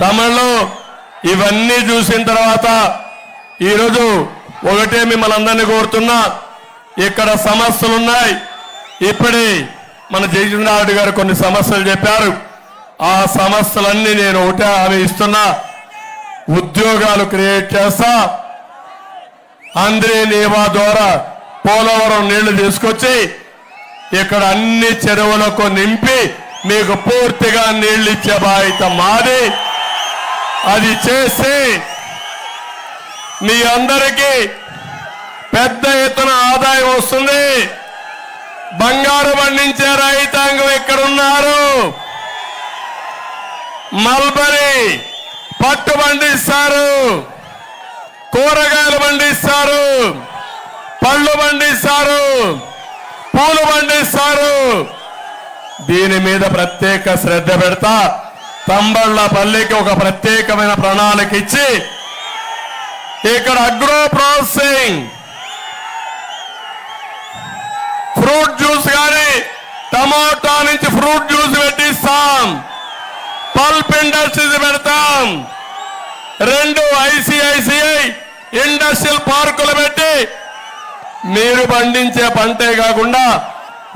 తమిళలో ఇవన్నీ చూసిన తర్వాత ఈరోజు ఒకటే మిమ్మల్ని అందరినీ కోరుతున్నా. ఇక్కడ సమస్యలు ఉన్నాయి ఇప్పుడే మన జయచంద్రారెడ్డి గారు కొన్ని సమస్యలు చెప్పారు. ఆ సమస్యలన్నీ నేను ఒకటే హామీ ఇస్తున్నా. ఉద్యోగాలు క్రియేట్ చేస్తా. అంద్రే నీవా ద్వారా పోలవరం నీళ్ళు తీసుకొచ్చి ఇక్కడ అన్ని చెరువులకు నింపి మీకు పూర్తిగా నీళ్ళు ఇచ్చే బాధ్యత మాది. అది చేసి మీ అందరికీ పెద్ద ఎత్తున ఆదాయం వస్తుంది. బంగారు పండించే రైతాంగం ఎక్కడున్నారు? మల్బరీ పట్టు పండిస్తారు. కూరగాయలు పండిస్తారు. పళ్ళు పండిస్తారు. పూలు పండిస్తారు. దీని మీద ప్రత్యేక శ్రద్ధ పెడతా. తంబళ్ళ పల్లికి ఒక ప్రత్యేకమైన ప్రణాళిక ఇచ్చి ఇక్కడ అగ్రో ప్రాసెసింగ్. ఫ్రూట్ జ్యూస్ కానీ టమాటా నుంచి ఫ్రూట్ జ్యూస్ పెట్టిస్తాం. పల్ప్ ఇండస్ట్రీస్ పెడతాం. రెండు ఐసిఐసిఐ ఇండస్ట్రియల్ పార్కులు పెట్టి మీరు పండించే పంటే కాకుండా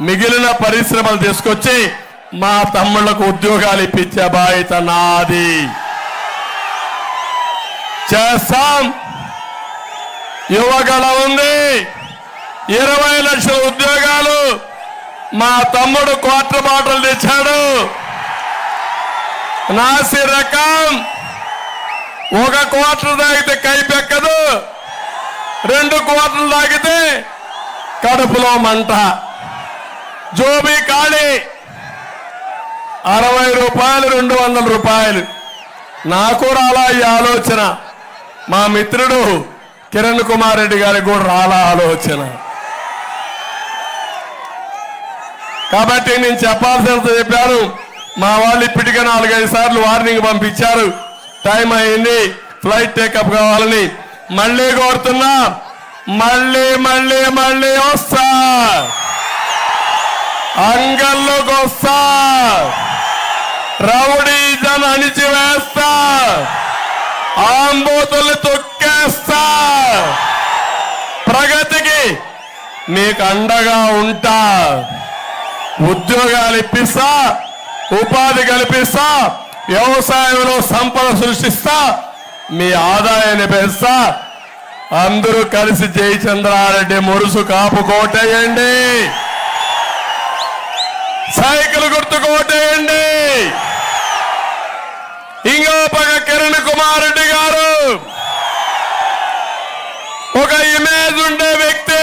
మిగిలిన పరిశ్రమలు తీసుకొచ్చి మా తమ్ముళ్ళకు ఉద్యోగాలు ఇప్పించే బాధ్యత నాది. చేస్తాం. యువగల ఉంది. ఇరవై లక్షల ఉద్యోగాలు మా తమ్ముడు క్వార్టర్ బాటలు తెచ్చాడు. నాసి రకం. ఒక క్వార్టర్ తాగితే కైపెక్కదు రెండు క్వార్టర్లు తాగితే కడుపులో మంట. జోబీ ఖాళీ. అరవై రూపాయలు రెండు వందల రూపాయలు. నాకు రాలా ఈ ఆలోచన. మా మిత్రుడు కిరణ్ కుమార్ రెడ్డి గారికి కూడా రాలా ఆలోచన. కాబట్టి నేను చెప్పాల్సినంత చెప్పాను. మా వాళ్ళు ఇప్పటికే నాలుగైదు సార్లు వార్నింగ్ పంపించారు. టైం అయింది ఫ్లైట్ టేకప్ కావాలని. మళ్ళీ కోరుతున్నా మళ్ళీ మళ్ళీ మళ్ళీ వస్తా. అంగల్లోకి వస్తా. రౌడీజం అణిచివేస్తా ఆంబోతులు తొక్కేస్తా. ప్రగతికి మీకు అండగా ఉంటా. ఉద్యోగాలు ఇప్పిస్తా ఉపాధి కల్పిస్తా వ్యవసాయంలో సంపద సృష్టిస్తా మీ ఆదాయాన్ని పెంచుతా. అందరూ కలిసి జయచంద్రారెడ్డి మురుసు కాపు కోటేయండి. సైకిల్ గుర్తు కోటేయండి ఇంకో పక్క కిరణ్ కుమార్ రెడ్డి గారు. ఒక ఇమేజ్ ఉండే వ్యక్తి.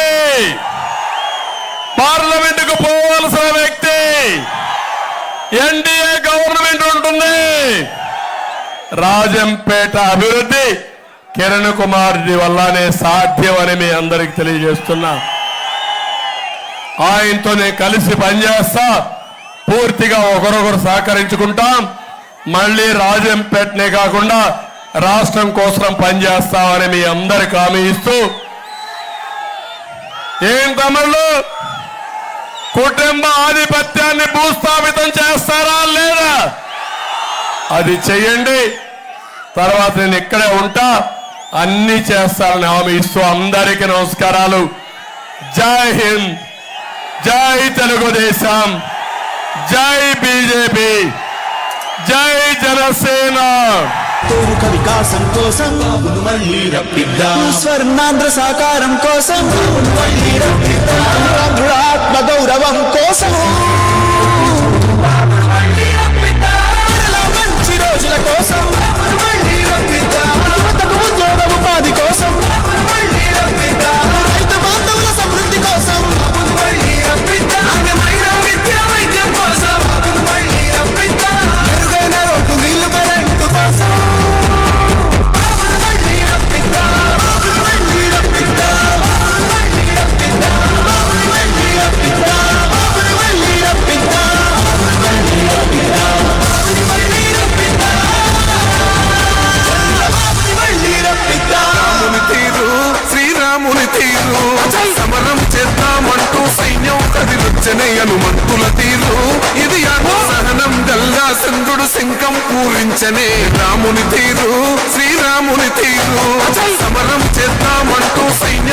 పార్లమెంట్కు పోవలసిన వ్యక్తి. ఎన్డీఏ గవర్నమెంట్ ఉంటుంది. రాజంపేట అభివృద్ధి కిరణ్ కుమార్ రెడ్డి వల్లనే అని మీ అందరికి తెలియజేస్తున్నా. ఆయనతో నేను కలిసి పనిచేస్తా. పూర్తిగా ఒకరొకరు సహకరించుకుంటాం. మళ్ళీ రాజంపేటనే కాకుండా రాష్ట్రం కోసం పనిచేస్తామని మీ అందరికి హామీ ఇస్తూ ఏం తమిళ్ళు కుటుంబ ఆధిపత్యాన్ని భూస్థాపితం చేస్తారా లేదా? అది చెయ్యండి. తర్వాత నేను ఇక్కడే ఉంటా. అన్ని చేస్తారని హామీ ఇస్తూ అందరికీ నమస్కారాలు. జై హింద్. జై తెలుగుదేశం. జై బీజేపీ. జై జనసేన. తోముఖ వికాసం కోసం మళ్ళీ రప్పిద్దాం. స్వర్ణాంధ్ర సాకారం కోసం పూరించనేయను మంతుల తీరు ఇది సహనం గల్లా చంద్రుడు శంఖం పూరించనే రాముని తీరు. శ్రీరాముని తీరు. సమరం చేద్దామంటూ సైన్యం